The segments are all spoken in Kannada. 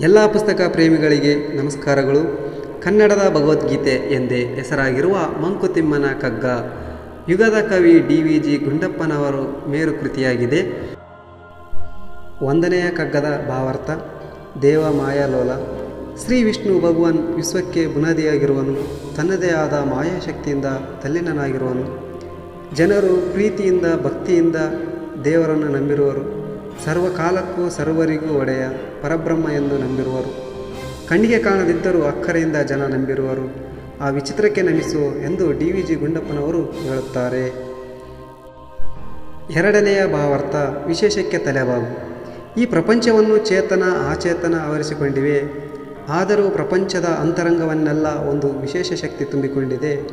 ಎಲ್ಲ ಪುಸ್ತಕ ಪ್ರೇಮಿಗಳಿಗೆ ನಮಸ್ಕಾರಗಳು. ಕನ್ನಡದ ಭಗವದ್ಗೀತೆ ಎಂದೇ ಹೆಸರಾಗಿರುವ ಮಂಕುತಿಮ್ಮನ ಕಗ್ಗ ಯುಗದ ಕವಿ ಡಿ ವಿ ಜಿ ಗುಂಡಪ್ಪನವರು ಮೇರು ಕೃತಿಯಾಗಿದೆ ಒಂದನೆಯ ಕಗ್ಗದ ಭಾವಾರ್ಥ, ದೇವ ಮಾಯಾಲೋಲ ಶ್ರೀ ವಿಷ್ಣು ಭಗವಾನ್ ವಿಶ್ವಕ್ಕೆ ಬುನಾದಿಯಾಗಿರುವನು, ತನ್ನದೇ ಆದ ಮಾಯಾಶಕ್ತಿಯಿಂದ ತಲ್ಲಿನನಾಗಿರುವನು. ಜನರು ಪ್ರೀತಿಯಿಂದ, ಭಕ್ತಿಯಿಂದ ದೇವರನ್ನು ನಂಬಿರುವರು. ಸರ್ವಕಾಲಕ್ಕೂ ಸರ್ವರಿಗೂ ಒಡೆಯ ಪರಬ್ರಹ್ಮ ಎಂದು ನಂಬಿರುವರು. ಕಣ್ಣಿಗೆ ಕಾಣದಿದ್ದರೂ ಅಕ್ಕರೆಯಿಂದ ಜನ ನಂಬಿರುವರು. ಆ ವಿಚಿತ್ರಕ್ಕೆ ನಮಿಸು ಎಂದು ಡಿ ವಿ ಜಿ ಗುಂಡಪ್ಪನವರು ಹೇಳುತ್ತಾರೆ. ಎರಡನೆಯ ಭಾವಾರ್ಥ ವಿಶೇಷಕ್ಕೆ ತಲೆಬಾಗು. ಈ ಪ್ರಪಂಚವನ್ನು ಚೇತನ, ಆಚೇತನ ಆವರಿಸಿಕೊಂಡಿವೆ. ಆದರೂ ಪ್ರಪಂಚದ ಅಂತರಂಗವನ್ನೆಲ್ಲ ಒಂದು ವಿಶೇಷ ಶಕ್ತಿ ತುಂಬಿಕೊಂಡಿದೆ.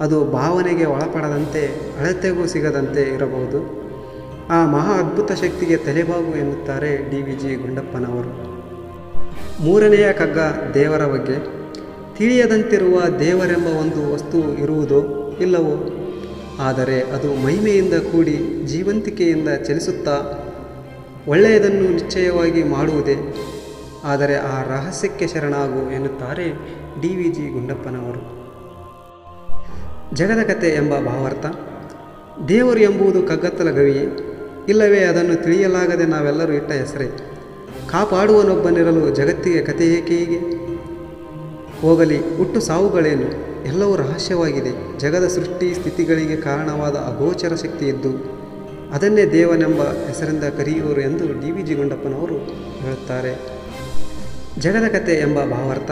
ಅದು ಭಾವನೆಗೆ ಒಳಪಡದಂತೆ, ಅಳತೆಗೂ ಸಿಗದಂತೆ ಇರಬಹುದು. ಆ ಮಹಾ ಅದ್ಭುತ ಶಕ್ತಿಗೆ ತಲೆಬಾಗು ಎನ್ನುತ್ತಾರೆ ಡಿ ವಿ ಜಿ ಗುಂಡಪ್ಪನವರು. ಮೂರನೆಯ ಕಗ್ಗ ದೇವರ ಬಗ್ಗೆ. ತಿಳಿಯದಂತಿರುವ ದೇವರೆಂಬ ಒಂದು ವಸ್ತು ಇರುವುದೋ ಇಲ್ಲವೋ? ಆದರೆ ಅದು ಮಹಿಮೆಯಿಂದ ಕೂಡಿ ಜೀವಂತಿಕೆಯಿಂದ ಚಲಿಸುತ್ತಾ ಒಳ್ಳೆಯದನ್ನು ನಿಶ್ಚಯವಾಗಿ ಮಾಡುವುದೇ? ಆದರೆ ಆ ರಹಸ್ಯಕ್ಕೆ ಶರಣಾಗು ಎನ್ನುತ್ತಾರೆ ಡಿ ವಿ ಜಿ ಗುಂಡಪ್ಪನವರು. ಜಗದ ಕತೆ ಎಂಬ ಭಾವಾರ್ಥ. ದೇವರು ಎಂಬುದು ಕಗ್ಗತ್ತಲ ಗವಿಯೇ. ಇಲ್ಲವೇ ಅದನ್ನು ತಿಳಿಯಲಾಗದೆ ನಾವೆಲ್ಲರೂ ಇಟ್ಟ ಹೆಸರೇ. ಕಾಪಾಡುವನೊಬ್ಬನಿರಲು ಜಗತ್ತಿಗೆ ಕತೆ ಏಕೆ ಹೀಗೆ? ಹೋಗಲಿ, ಹುಟ್ಟು ಸಾವುಗಳೇನು? ಎಲ್ಲವೂ ರಹಸ್ಯವಾಗಿದೆ. ಜಗದ ಸೃಷ್ಟಿ ಸ್ಥಿತಿಗಳಿಗೆ ಕಾರಣವಾದ ಅಗೋಚರ ಶಕ್ತಿ ಇದ್ದು ಅದನ್ನೇ ದೇವನೆಂಬ ಹೆಸರಿಂದ ಕರೆಯುವರು ಎಂದು ಡಿ ವಿ ಜಿ ಗುಂಡಪ್ಪನವರು ಹೇಳುತ್ತಾರೆ. ಜಗದ ಕತೆ ಎಂಬ ಭಾವಾರ್ಥ?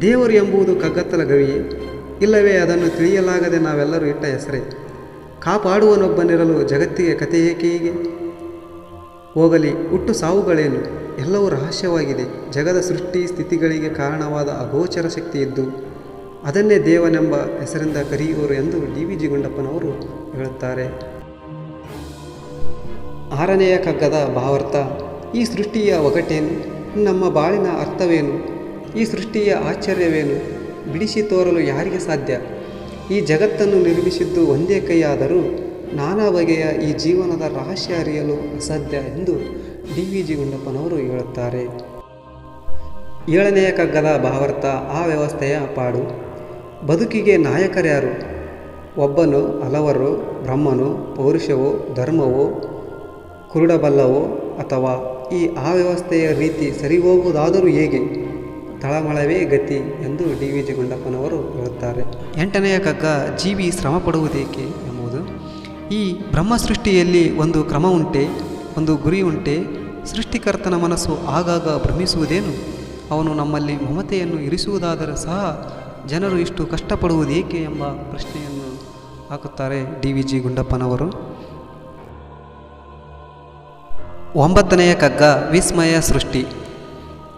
ದೇವರು ಎಂಬುದು ಕಗ್ಗತ್ತಲ ಗವಿಯೇ. ಇಲ್ಲವೇ ಅದನ್ನು ತಿಳಿಯಲಾಗದೆ ನಾವೆಲ್ಲರೂ ಇಟ್ಟ ಹೆಸರೇ. ಕಾಪಾಡುವನೊಬ್ಬನಿರಲು ಜಗತ್ತಿಗೆ ಕತೆ ಏಕೆ ಹೀಗೆ? ಹೋಗಲಿ, ಹುಟ್ಟು ಸಾವುಗಳೇನು? ಎಲ್ಲವೂ ರಹಸ್ಯವಾಗಿದೆ. ಜಗದ ಸೃಷ್ಟಿ ಸ್ಥಿತಿಗಳಿಗೆ ಕಾರಣವಾದ ಅಗೋಚರ ಶಕ್ತಿ ಇದ್ದು ಅದನ್ನೇ ದೇವನೆಂಬ ಹೆಸರಿಂದ ಕರೆಯುವರು ಎಂದು ಡಿ ವಿ ಜಿ ಗುಂಡಪ್ಪನವರು ಹೇಳುತ್ತಾರೆ. ಆರನೆಯ ಕಗ್ಗದ ಭಾವಾರ್ಥ, ಈ ಸೃಷ್ಟಿಯ ಒಗಟೇನು? ನಮ್ಮ ಬಾಳಿನ ಅರ್ಥವೇನು? ಈ ಸೃಷ್ಟಿಯ ಆಶ್ಚರ್ಯವೇನು? ಬಿಡಿಸಿ ತೋರಲು ಯಾರಿಗೆ ಸಾಧ್ಯ? ಈ ಜಗತ್ತನ್ನು ನಿರ್ಮಿಸಿದ್ದು ಒಂದೇ ಕೈಯಾದರೂ ನಾನಾ ಬಗೆಯ ಈ ಜೀವನದ ರಹಸ್ಯ ಅರಿಯಲು ಅಸಾಧ್ಯ ಎಂದು ಡಿ ವಿ ಜಿ ಗುಂಡಪ್ಪನವರು ಹೇಳುತ್ತಾರೆ. ಏಳನೆಯ ಕಗ್ಗದ ಭಾವಾರ್ಥ ಆ ವ್ಯವಸ್ಥೆಯ ಪಾಡು. ಬದುಕಿಗೆ ನಾಯಕರ್ಯಾರು ಒಬ್ಬನು, ಹಲವರು, ಬ್ರಹ್ಮನು, ಪೌರುಷವೋ, ಧರ್ಮವೋ, ಕುರುಡಬಲ್ಲವೋ ಅಥವಾ ಈ ಆ ವ್ಯವಸ್ಥೆಯ ರೀತಿ ಸರಿಹೋಗುವುದಾದರೂ ಹೇಗೆ? ತಳಮಳವೇ ಗತಿ ಎಂದು ಡಿ ವಿ ಜಿ ಗುಂಡಪ್ಪನವರು ಹೇಳುತ್ತಾರೆ. ಎಂಟನೆಯ ಕಗ್ಗ, ಜೀವಿ ಶ್ರಮ ಪಡುವುದೇಕೆ ಎಂಬುದು, ಈ ಬ್ರಹ್ಮ ಸೃಷ್ಟಿಯಲ್ಲಿ ಒಂದು ಕ್ರಮ ಉಂಟೆ, ಒಂದು ಗುರಿ ಉಂಟೆ, ಸೃಷ್ಟಿಕರ್ತನ ಮನಸ್ಸು ಆಗಾಗ ಭ್ರಮಿಸುವುದೇನು? ಅವನು ನಮ್ಮಲ್ಲಿ ಮಮತೆಯನ್ನು ಇರಿಸುವುದಾದರೂ ಸಹ ಜನರು ಇಷ್ಟು ಕಷ್ಟಪಡುವುದೇಕೆ ಎಂಬ ಪ್ರಶ್ನೆಯನ್ನು ಹಾಕುತ್ತಾರೆ ಡಿ ವಿ ಜಿ ಗುಂಡಪ್ಪನವರು. ಒಂಬತ್ತನೆಯ ಕಗ್ಗ, ವಿಸ್ಮಯ ಸೃಷ್ಟಿ.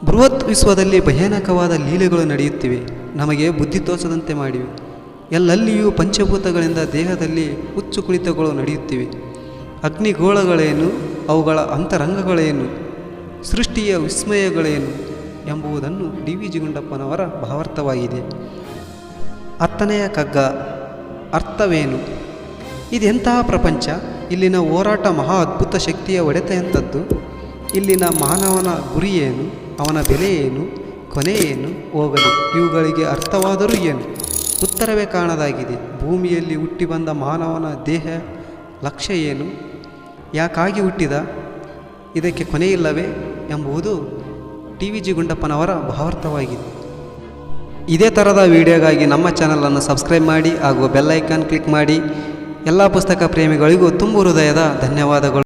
ಬೃಹತ್ ವಿಶ್ವದಲ್ಲಿ ಭಯಾನಕವಾದ ಲೀಲೆಗಳು ನಡೆಯುತ್ತಿವೆ. ನಮಗೆ ಬುದ್ಧಿ ತೋಚದಂತೆ ಮಾಡಿವೆ. ಎಲ್ಲಲ್ಲಿಯೂ ಪಂಚಭೂತಗಳಿಂದ ದೇಹದಲ್ಲಿ ಹುಚ್ಚು ಕುಳಿತಗಳು ನಡೆಯುತ್ತಿವೆ. ಅಗ್ನಿಗೋಳಗಳೇನು? ಅವುಗಳ ಅಂತರಂಗಗಳೇನು? ಸೃಷ್ಟಿಯ ವಿಸ್ಮಯಗಳೇನು? ಎಂಬುದನ್ನು ಡಿ ವಿ ಜಿಗುಂಡಪ್ಪನವರ ಭಾವಾರ್ಥವಾಗಿದೆ. ಹತ್ತನೆಯ ಕಗ್ಗ, ಅರ್ಥವೇನು? ಇದೆಂತಹ ಪ್ರಪಂಚ? ಇಲ್ಲಿನ ಹೋರಾಟ ಮಹಾ ಅದ್ಭುತ ಶಕ್ತಿಯ ಒಡೆತ ಎಂಥದ್ದು ಇಲ್ಲಿನ ಮಾನವನ ಗುರಿ ಏನು? ಅವನ ಬೆಲೆ ಏನು ಕೊನೆ ಏನು ಹೋಗಲಿ. ಇವುಗಳಿಗೆ ಅರ್ಥವಾದರೂ ಏನು? ಉತ್ತರವೇ ಕಾಣದಾಗಿದೆ. ಭೂಮಿಯಲ್ಲಿ ಹುಟ್ಟಿ ಬಂದ ಮಾನವನ ದೇಹ ಲಕ್ಷ್ಯ ಏನು? ಯಾಕಾಗಿ ಹುಟ್ಟಿದ? ಇದಕ್ಕೆ ಕೊನೆಯಿಲ್ಲವೇ ಎಂಬುದು ಟಿ ವಿ ಜಿ ಗುಂಡಪ್ಪನವರ ಭಾವಾರ್ಥವಾಗಿದೆ. ಇದೇ ಥರದ ವಿಡಿಯೋಗಾಗಿ ನಮ್ಮ ಚಾನಲನ್ನು ಸಬ್ಸ್ಕ್ರೈಬ್ ಮಾಡಿ ಹಾಗೂ ಬೆಲ್ ಐಕಾನ್ ಕ್ಲಿಕ್ ಮಾಡಿ. ಎಲ್ಲ ಪುಸ್ತಕ ಪ್ರೇಮಿಗಳಿಗೂ ತುಂಬು ಹೃದಯದ ಧನ್ಯವಾದಗಳು.